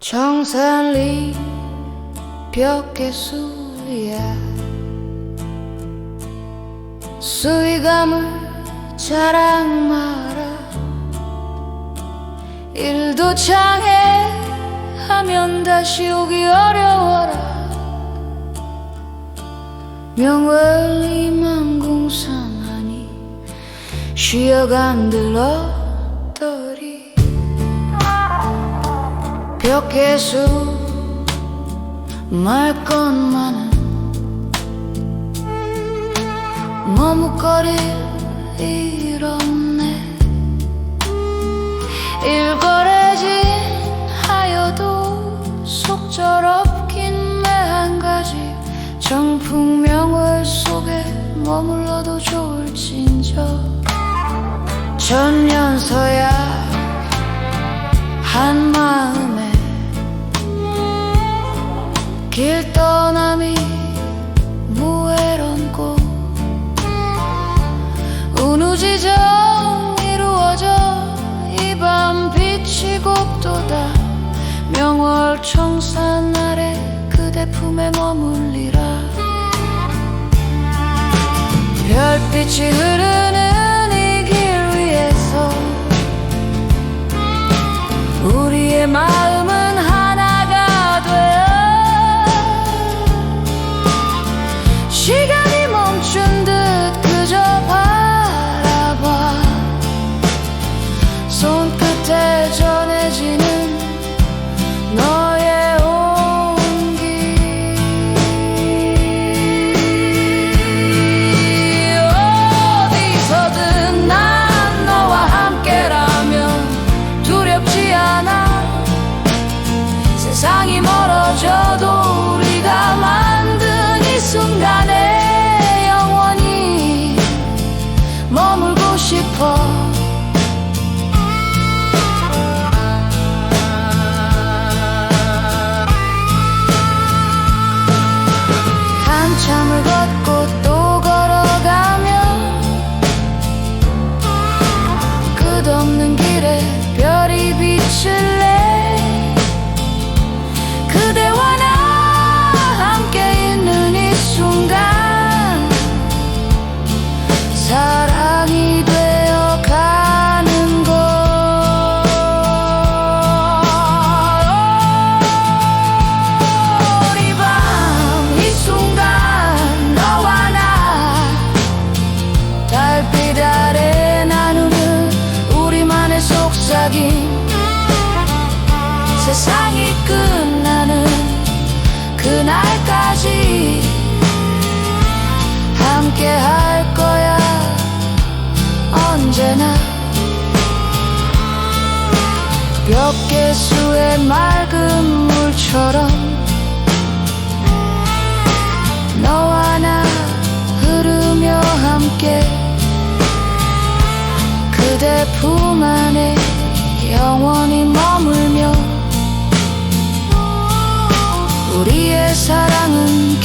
정산리 벽계수야. 수위감을 자랑 마라. 일도 장해 하면 다시 오기 어려워라. 명월리 만공산하니 쉬어간 들 어떠리 벽계수 말 것만은 머뭇거릴 일 없네. 일거래진 하여도 속절없긴 매한 가지. 정풍명월 속에 머물러도 좋을진저. 전년서야 한 마음 길 떠남이 무외롭고 운우지정 이루어져 이 밤 빛이 곱도다. 명월 청산 아래 그대 품에 머물리라. 별빛이 흐르는 이 길 위에서 우리의 마 두렵지 않아. 세상이 멀어져도 우리가 만든 이 순간에 영원히 머물고 싶어. 한참을 걷고 속삭임 세상이 끝나는 그날까지 함께 할 거야. 언제나 벽계수의 맑은 물처럼 너와 나 흐르며 함께 그대 품 안에 사랑은